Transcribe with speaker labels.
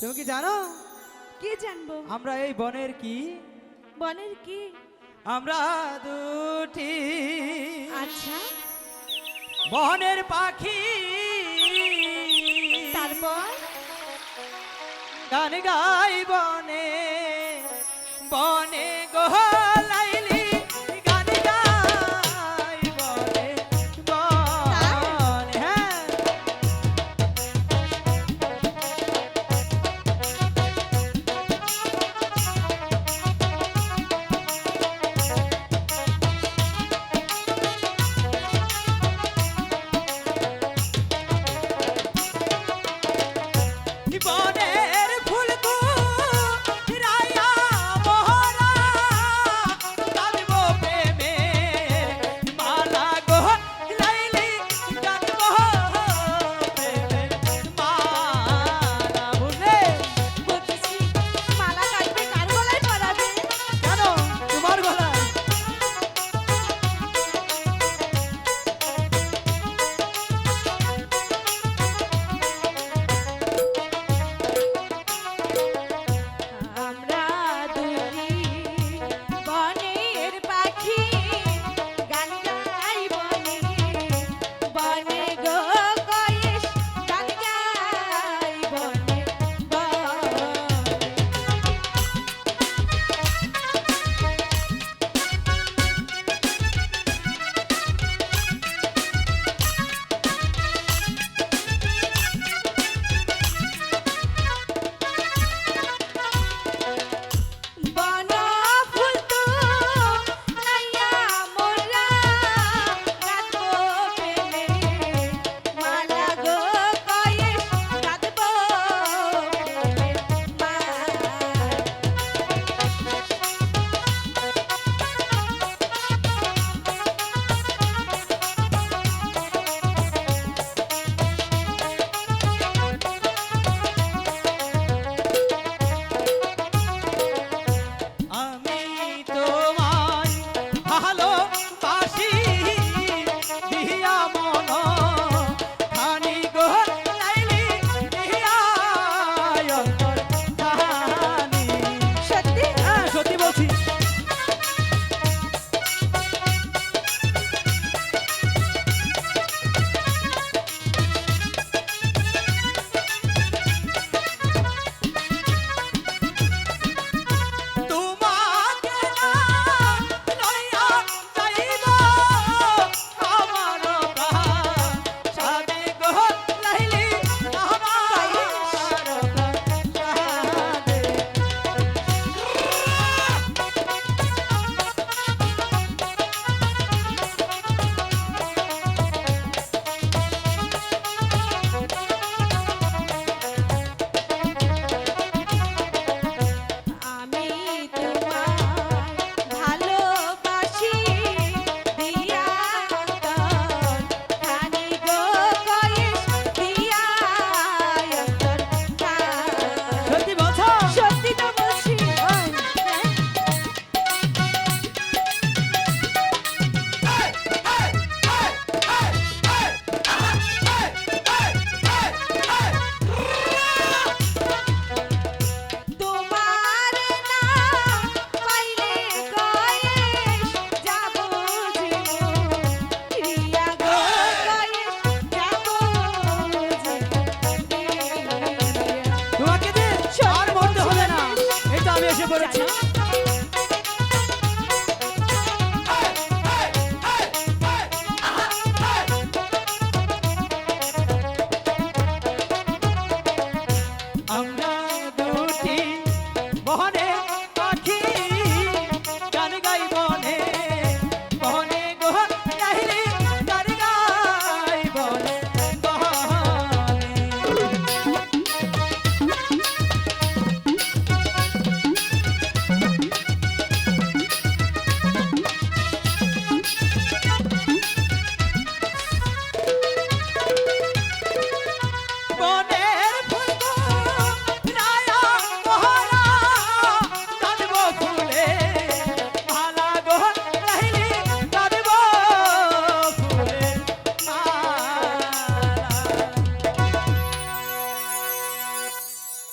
Speaker 1: তুমি কি জানো?
Speaker 2: কি জানব?
Speaker 1: আমরা এই বনের কি?
Speaker 2: বনের কি?
Speaker 1: আমরা দুটি।
Speaker 2: আচ্ছা।
Speaker 1: বনের পাখি।
Speaker 2: তারপর?
Speaker 1: গান গাই বনে বনে I'm done.